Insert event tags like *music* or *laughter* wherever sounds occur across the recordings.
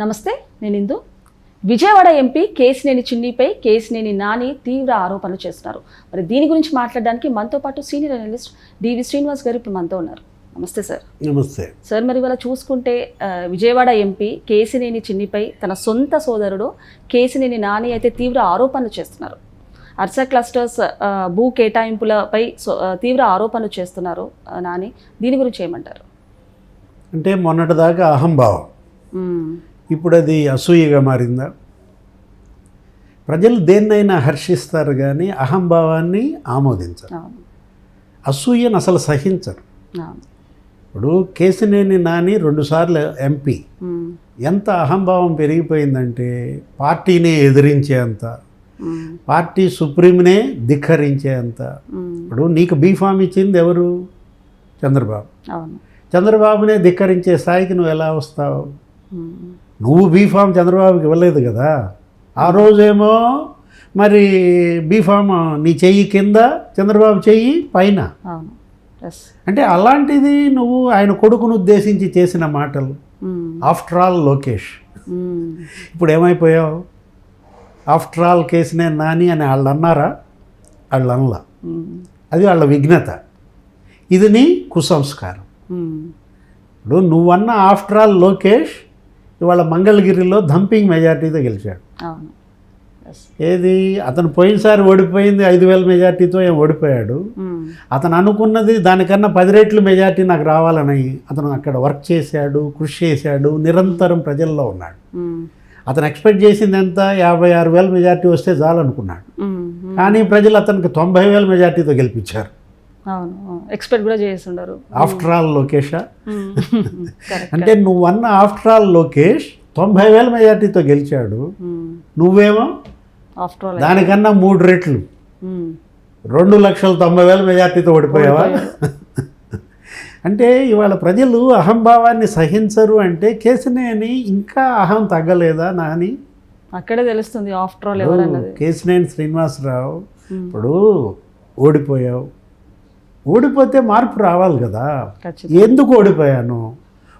నమస్తే నేను ఇందు. విజయవాడ ఎంపీ కేసినేని చిన్నిపై కేసినేని నాని తీవ్ర ఆరోపణలు చేస్తున్నారు. మరి దీని గురించి మాట్లాడడానికి మనతో పాటు సీనియర్ అనలిస్ట్ డివి శ్రీనివాస్ గారు ఇప్పుడు మనతో ఉన్నారు. నమస్తే సార్. నమస్తే. సార్ మరి ఇవాళ చూసుకుంటే విజయవాడ ఎంపీ కేసినేని చిన్నిపై తన సొంత సోదరుడు కేసినేని నాని అయితే తీవ్ర ఆరోపణలు చేస్తున్నారు. అర్స క్లస్టర్స్ భూ కేటాయింపులపై తీవ్ర ఆరోపణలు చేస్తున్నారు నాని. దీని గురించి ఏమంటారు? అంటే మొన్నటిదాకా అహంభావం. ఇప్పుడు అది అసూయగా మారిందా? ప్రజలు దేన్నైనా హర్షిస్తారు కానీ అహంభావాన్ని ఆమోదించరు. అసూయను అసలు సహించరు. ఇప్పుడు కేసినేని నాని రెండుసార్లు ఎంపీ. ఎంత అహంభావం పెరిగిపోయిందంటే పార్టీని ఎదిరించేంత. పార్టీ సుప్రీంనే ధిక్కరించేంత. ఇప్పుడు నీకు బీఫామ్ ఇచ్చింది ఎవరు? చంద్రబాబు. చంద్రబాబునే ధిక్కరించే స్థాయికి నువ్వు ఎలా వస్తావు. నువ్వు బీఫామ్ చంద్రబాబుకి ఇవ్వలేదు కదా. ఆ రోజేమో మరి బీఫామ్ నీ చెయ్యి కింద చంద్రబాబు చెయ్యి పైన. అంటే అలాంటిది నువ్వు ఆయన కొడుకును ఉద్దేశించి చేసిన మాటలు. After all Lokesh. ఇప్పుడు ఏమైపోయావు? ఆఫ్టర్ ఆల్ కేసునే నాని అని వాళ్ళు అన్నారా? వాళ్ళు అనలా. అది వాళ్ళ విఘ్నత. ఇది నీ కుసంస్కారం. ఇప్పుడు నువ్వన్న ఆఫ్టర్ ఆల్ లోకేష్ ఇవాళ మంగళగిరిలో ధంపింగ్ మెజార్టీతో గెలిచాడు. ఏది? అతను పోయినసారి ఓడిపోయింది ఐదు వేల మెజార్టీతో ఏం ఓడిపోయాడు. అతను అనుకున్నది దానికన్నా పది రెట్లు మెజార్టీ నాకు రావాలని అతను అక్కడ వర్క్ చేశాడు కృషి చేశాడు నిరంతరం ప్రజల్లో ఉన్నాడు. అతను ఎక్స్పెక్ట్ చేసింది ఎంత? యాభై ఆరు వేల మెజార్టీ వస్తే చాలనుకున్నాడు కానీ ప్రజలు అతనికి తొంభై వేల మెజార్టీతో గెలిపించారు. అవును ఎక్స్పెక్ట్ కూడా చేసి ఉండరు ఆఫ్టర్ ఆల్ లోకేషా అంటే నువ్వన్న ఆఫ్టర్ ఆల్ లోకేష్ తొంభై వేల మెజార్టీతో గెలిచాడు. నువ్వేమో ఆఫ్టర్ ఆల్ దానికన్నా మూడు రెట్లు. రెండు లక్షల తొంభై వేల మెజార్టీతో ఓడిపోయావా? అంటే ఇవాళ ప్రజలు అహంభావాన్ని సహించరు అంటే కేసినేని ఇంకా అహం తగ్గలేదా నాని? అక్కడే తెలుస్తుంది ఆఫ్టర్ ఆల్ ఎవరన్నది. కేసినేని శ్రీనివాసరావు ఇప్పుడు ఓడిపోయావు. ఓడిపోతే మార్పు రావాలి కదా. ఎందుకు ఓడిపోయాను?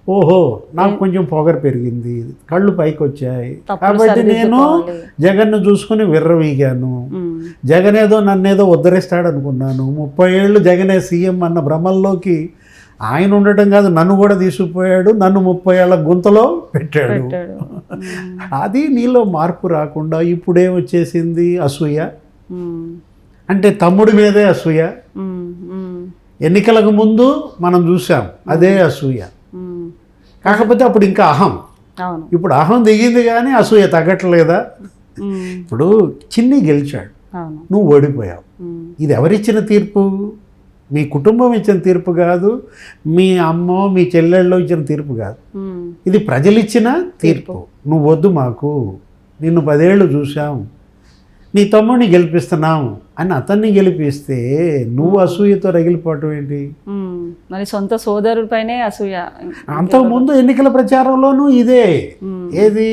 ఓహో నాకు కొంచెం పొగరు పెరిగింది కళ్ళు పైకి వచ్చాయి కాబట్టి నేను. జగన్ను చూసుకుని విర్రవీగాను. జగన్ ఏదో నన్నేదో ఉద్ధరిస్తాడు అనుకున్నాను ముప్పై ఏళ్ళు జగనే సీఎం అన్న భ్రమల్లోకి ఆయన ఉండటం కాదు నన్ను కూడా తీసుకుపోయాడు నన్ను ముప్పై ఏళ్ళ గుంతలో పెట్టాడు. *laughs* అది నీలో మార్పు రాకుండా ఇప్పుడే వచ్చేసింది అసూయ. అంటే తమ్ముడి మీదే అసూయ. ఎన్నికలకు ముందు మనం చూసాం అదే అసూయ. కాకపోతే అప్పుడు ఇంకా అహం. ఇప్పుడు అహం దిగింది కానీ అసూయ తగ్గట్లేదా. ఇప్పుడు చిన్ని గెలిచాడు. నువ్వు ఓడిపోయావు. ఇది ఎవరిచ్చిన తీర్పు? మీ కుటుంబం ఇచ్చిన తీర్పు కాదు మీ అమ్మో మీ చెల్లెళ్ళు ఇచ్చిన తీర్పు కాదు. ఇది ప్రజలిచ్చిన తీర్పు. నువ్వు వద్దు మాకు. నిన్ను పదేళ్ళు చూసాం నీ తమ్ముడిని గెలిపిస్తున్నాం అని అతన్ని గెలిపిస్తే నువ్వు అసూయతో రగిలిపోవటం ఏంటి. మరి సొంత సోదరుడిపైనే అసూయ. అంతకుముందు ఎన్నికల ప్రచారంలోనూ ఇదే. ఏది?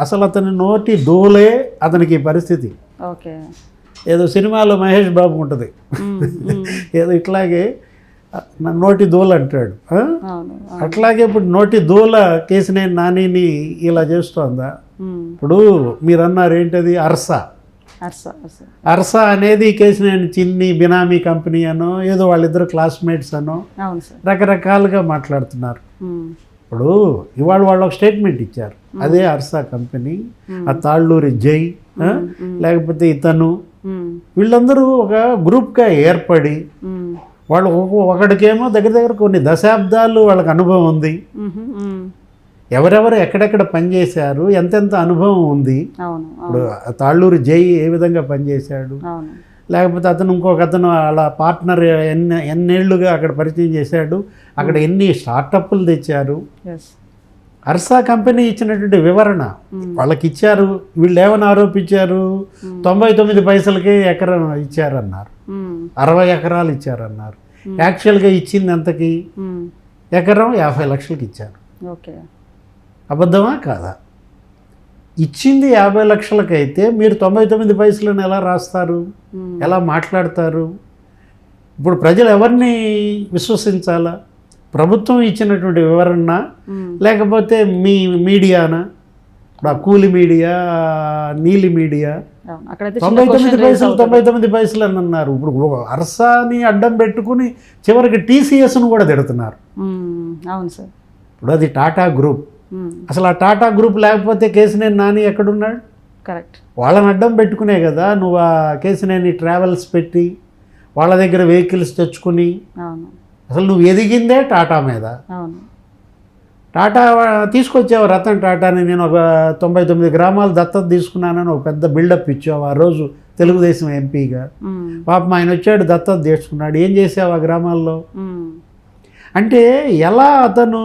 అసలు అతని నోటి దోలే అతనికి పరిస్థితి. ఓకే. ఏదో సినిమాలో మహేష్ బాబు ఉంటుంది. *laughs* ఏదో ఇట్లాగే నోటి దూల అంటాడు. అట్లాగే ఇప్పుడు నోటి దూల కేసినేని నానిని ఇలా చేస్తోందా. ఇప్పుడు మీరు అన్నారు ఏంటది? అర్స. అర్స అర్స అర్స అనేది కేసినేని చిన్ని బినామీ కంపెనీ అనో ఏదో వాళ్ళిద్దరు క్లాస్మేట్స్ అనో రకరకాలుగా మాట్లాడుతున్నారు. ఇప్పుడు ఇవాళ వాళ్ళు ఒక స్టేట్మెంట్ ఇచ్చారు అదే అర్సా కంపెనీ ఆ తాళ్ళూరి జై? లేకపోతే ఇతను. వీళ్ళందరూ ఒక గ్రూప్గా ఏర్పడి. వాళ్ళు ఒక- ఒకడికేమో దగ్గర దగ్గర కొన్ని దశాబ్దాలు వాళ్ళకి అనుభవం ఉంది. ఎవరెవరు ఎక్కడెక్కడ పనిచేశారు ఎంతెంత అనుభవం ఉంది. ఇప్పుడు తాళ్ళూరి జై ఏ విధంగా పనిచేశాడు? లేకపోతే అతను ఇంకొక అతను అలా పార్ట్నర్ ఎన్ని ఎన్నేళ్ళుగా అక్కడ పరిచయం చేశాడు. అక్కడ ఎన్ని స్టార్టప్లు తెచ్చారు? అర్సా కంపెనీ ఇచ్చినటువంటి వివరణ వాళ్ళకి ఇచ్చారు వీళ్ళు ఏమని ఆరోపించారు? తొంభై తొమ్మిది పైసలకే ఎకరం ఇచ్చారన్నారు. అరవై ఎకరాలు ఇచ్చారన్నారు. యాక్చువల్గా ఇచ్చింది ఎంతకి? ఎకరం యాభై లక్షలకి ఇచ్చారు ఓకే. అబద్ధమా? కాదా? ఇచ్చింది యాభై లక్షలకైతే మీరు తొంభై తొమ్మిది పైసలను ఎలా రాస్తారు? ఎలా మాట్లాడతారు? ఇప్పుడు ప్రజలు ఎవరిని విశ్వసించాలా? ప్రభుత్వం ఇచ్చినటువంటి వివరణ లేకపోతే మీ మీడియానా? ఇప్పుడు ఆ కూలి మీడియా నీలి మీడియా? తొంభై తొమ్మిది పైసలు తొంభై తొమ్మిది పైసలు అని అన్నారు. ఇప్పుడు అర్సాని అడ్డం పెట్టుకుని చివరికి టీసీఎస్ను కూడా తిడుతున్నారు. అవును సార్. ఇప్పుడు అది టాటా గ్రూప్. అసలు ఆ టాటా గ్రూప్ లేకపోతే కేసినేని నాని ఎక్కడున్నాడు? కరెక్ట్ వాళ్ళని అడ్డం పెట్టుకునే కదా నువ్వు ఆ కేసినేని ట్రావెల్స్ పెట్టి వాళ్ళ దగ్గర వెహికల్స్ తెచ్చుకుని. అసలు నువ్వు ఎదిగిందే టాటా మీద. టాటా తీసుకొచ్చావు రతన్ టాటాని నేను ఒక తొంభై తొమ్మిది గ్రామాలు దత్తత తీసుకున్నానని ఒక పెద్ద బిల్డప్ ఇచ్చావు ఆ రోజు తెలుగుదేశం ఎంపీగా. మ్మ్. పాపం ఆయన వచ్చాడు దత్తత తీసుకున్నాడు. ఏం చేసావు ఆ గ్రామాల్లో? మ్మ్. అంటే ఎలా అతను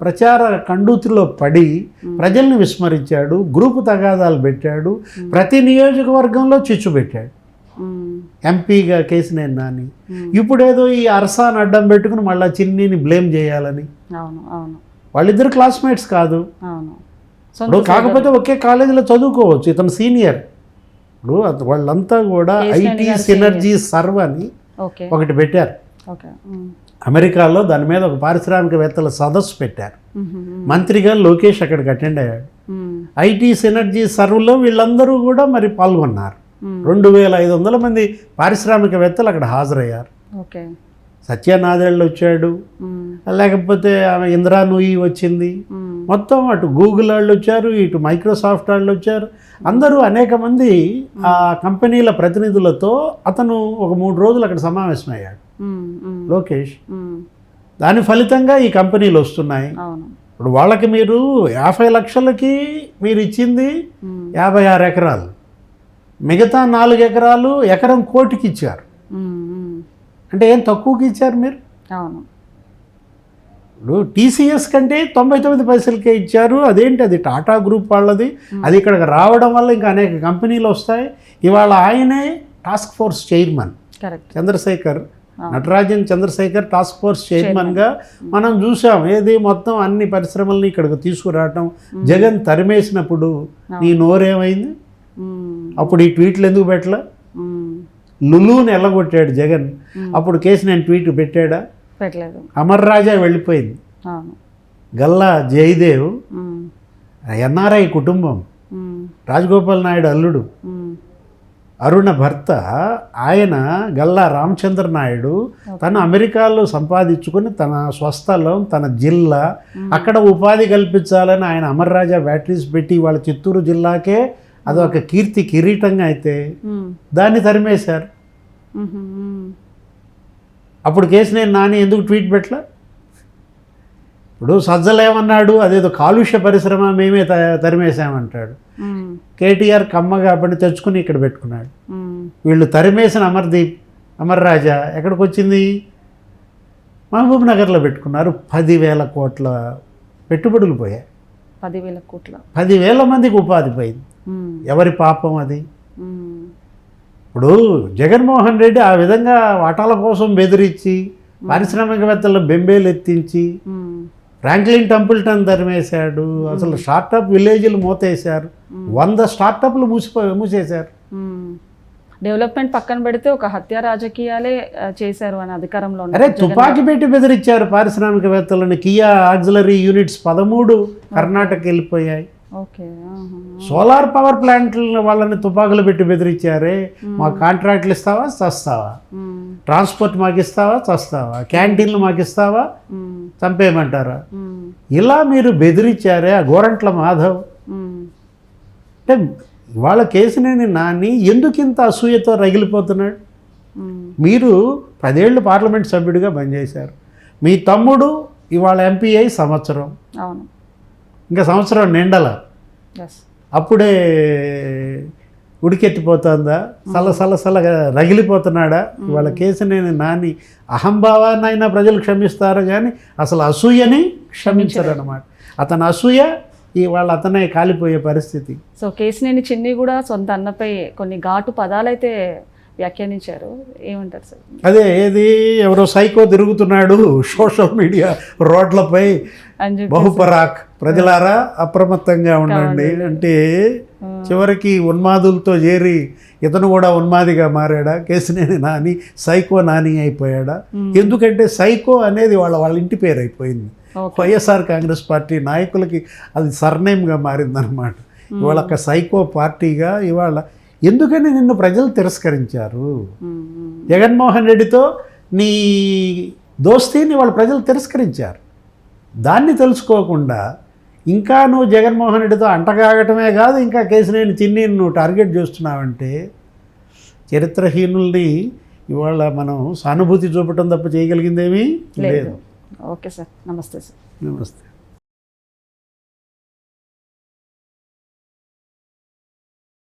ప్రచార కండూతిలో పడి ప్రజల్ని విస్మరించాడు గ్రూపు తగాదాలు పెట్టాడు ప్రతి నియోజకవర్గంలో చిచ్చు పెట్టాడు. ఎంపీగా కేసినేని నాని ఇప్పుడేదో ఈ అరసాన్ అడ్డం పెట్టుకుని మళ్ళీ చిన్నిని బ్లేమ్ చేయాలని. వాళ్ళిద్దరు క్లాస్మేట్స్ కాదు. ఇప్పుడు కాకపోతే ఒకే కాలేజీలో చదువుకోవచ్చు. ఇతను సీనియర్. ఇప్పుడు వాళ్ళంతా కూడా ఐటీ సినర్జీ సర్వ్ అని ఒకటి పెట్టారు. అమెరికాలో దాని మీద ఒక పారిశ్రామికవేత్తల సదస్సు పెట్టారు. మంత్రిగా లోకేష్ అక్కడికి అటెండ్ అయ్యాడు. ఐటీ సినర్జీ సర్వ్లో వీళ్ళందరూ కూడా మరి పాల్గొన్నారు. రెండు వేల ఐదు వందల మంది పారిశ్రామికవేత్తలు అక్కడ హాజరయ్యారు ఓకే సత్యనాదేళ్ళు వచ్చాడు. లేకపోతే ఆమె ఇందిరా నూయి వచ్చింది. మొత్తం అటు గూగుల్ వాళ్ళు వచ్చారు ఇటు మైక్రోసాఫ్ట్ వాళ్ళు వచ్చారు అందరూ అనేక మంది ఆ కంపెనీల ప్రతినిధులతో అతను ఒక మూడు రోజులు అక్కడ సమావేశమయ్యాడు. లోకేష్. దాని ఫలితంగా ఈ కంపెనీలు వస్తున్నాయి. ఇప్పుడు వాళ్ళకి మీరు యాభై లక్షలకి మీరు ఇచ్చింది. యాభై ఆరు ఎకరాలు. మిగతా నాలుగు ఎకరాలు ఎకరం కోటికి ఇచ్చారు. అంటే ఏం తక్కువకి ఇచ్చారు మీరు? అవును. ఇప్పుడు టీసీఎస్ కంటే తొంభై తొమ్మిది పైసలకే ఇచ్చారు. అదేంటి? అది టాటా గ్రూప్ వాళ్ళది. అది ఇక్కడికి రావడం వల్ల ఇంకా అనేక కంపెనీలు వస్తాయి. ఇవాళ ఆయనే task force chairman. Chandrasekhar Natarajan Chandrasekhar task force చైర్మన్గా మనం చూసాం. ఏది మొత్తం అన్ని పరిశ్రమల్ని ఇక్కడికి తీసుకురావటం. జగన్ తరిమేసినప్పుడు నీ నోరేమైంది. అప్పుడు ఈ ట్వీట్లు ఎందుకు పెట్టలే. లులుని ఎల్లగొట్టాడు జగన్. అప్పుడు కేసు నేను ట్వీట్ పెట్టాడా? పెట్టలేదు. అమర్ రాజా వెళ్ళిపోయింది. గల్లా జయదేవ్. ఎన్ఆర్ఐ కుటుంబం. రాజగోపాల్ నాయుడు అల్లుడు. అరుణ భర్త ఆయన గల్లా రామచంద్ర నాయుడు తను అమెరికాలో సంపాదించుకొని తన స్వస్థలం తన జిల్లా అక్కడ ఉపాధి కల్పించాలని ఆయన అమర్ రాజా బ్యాటరీస్ పెట్టి వాళ్ళ చిత్తూరు జిల్లాకే అదొక కీర్తి కిరీటంగా అయితే. దాన్ని తరిమేశారు. అప్పుడు కేసినేని నాని ఎందుకు ట్వీట్ పెట్టలే ఇప్పుడు సజ్జలేమన్నాడు అదేదో కాలుష్య పరిశ్రమ మేమే తరిమేశామంటాడు. కేటీఆర్ కమ్మ కాబట్టి తెచ్చుకుని ఇక్కడ పెట్టుకున్నాడు. వీళ్ళు తరిమేసిన అమర్దీప్ అమర్ రాజా ఎక్కడికి వచ్చింది మహబూబ్ నగర్లో పెట్టుకున్నారు పదివేల కోట్ల పెట్టుబడులు పోయాయి పదివేల కోట్ల పదివేల మందికి ఉపాధి పోయింది. ఎవరి పాపం అది. ఇప్పుడు జగన్మోహన్ రెడ్డి ఆ విధంగా వాటాల కోసం బెదిరించి పారిశ్రామికవేత్తలను బెంబేలు ఎత్తించి. Franklin Templeton తరిమేశాడు. అసలు స్టార్టప్ విలేజ్లు మూతేశారు. వంద స్టార్టప్లు మూసిపో మూసేశారు. డెవలప్మెంట్ పక్కన పెడితే ఒక హత్య రాజకీయాలే చేశారు అని అధికారంలో అరే తుపాకీ పెట్టి బెదిరించారు పారిశ్రామికవేత్తలను. కియా ఆక్సిలరీ యూనిట్స్ పదమూడు కర్ణాటక వెళ్ళిపోయాయి. సోలార్ పవర్ ప్లాంట్లను వాళ్ళని తుపాకులు పెట్టి బెదిరించారే. మాకు కాంట్రాక్ట్లు ఇస్తావా? చస్తావా. ట్రాన్స్పోర్ట్ మాకు ఇస్తావా? చస్తావా? క్యాంటీన్లు మాకు ఇస్తావా. చంపేయమంటారా. ఇలా మీరు బెదిరించారే ఆ గోరంట్ల మాధవ్. అంటే ఇవాళ కేసినేని నాని ఎందుకు ఇంత అసూయతో రగిలిపోతున్నాడు. మీరు పదేళ్ళు పార్లమెంట్ సభ్యుడిగా పనిచేశారు. మీ తమ్ముడు ఇవాళ ఎంపీ అయి సంవత్సరం. అవును. ఇంకా సంవత్సరం నిండల. అప్పుడే ఉడికెత్తిపోతుందా? సల సల సలగా రగిలిపోతున్నాడా? ఇవాళ కేసినేని నాని అహంభావాన్నైనా ప్రజలు క్షమిస్తారు కానీ అసలు అసూయని క్షమించరు అనమాట అతని అసూయ ఇవాళ అతనే కాలిపోయే పరిస్థితి. సో కేసినేని చిన్ని కూడా సొంత అన్నపై కొన్ని ఘాటు పదాలైతే వ్యాఖ్యానించారు. ఏమంటారు సార్? అదే ఏది? ఎవరో సైకో తిరుగుతున్నాడు సోషల్ మీడియా రోడ్లపై. బహుపరాక్. ప్రజలారా అప్రమత్తంగా ఉండండి. అంటే చివరికి ఉన్మాదులతో చేరి ఇతను కూడా ఉన్మాదిగా మారాడా? కేసినేని నాని సైకో నాని అయిపోయాడా? ఎందుకంటే సైకో అనేది వాళ్ళ వాళ్ళ ఇంటి పేరు అయిపోయింది. వైఎస్ఆర్ కాంగ్రెస్ పార్టీ నాయకులకి అది సర్నేమ్గా మారిందనమాట ఇవాళ ఒక సైకో పార్టీగా ఇవాళ ఎందుకని నిన్ను ప్రజలు తిరస్కరించారు. జగన్మోహన్ రెడ్డితో నీ దోస్తీని వాళ్ళ ప్రజలు తిరస్కరించారు. దాన్ని తెలుసుకోకుండా ఇంకా నువ్వు జగన్మోహన్ రెడ్డితో అంటగాగటమే కాదు ఇంకా కేసినేని చిన్ని నువ్వు టార్గెట్ చేస్తున్నావంటే చరిత్రహీనుల్ని ఇవాళ మనం సానుభూతి చూపటం తప్ప చేయగలిగిందేమీ లేదు. Okay sir. నమస్తే సార్. నమస్తే.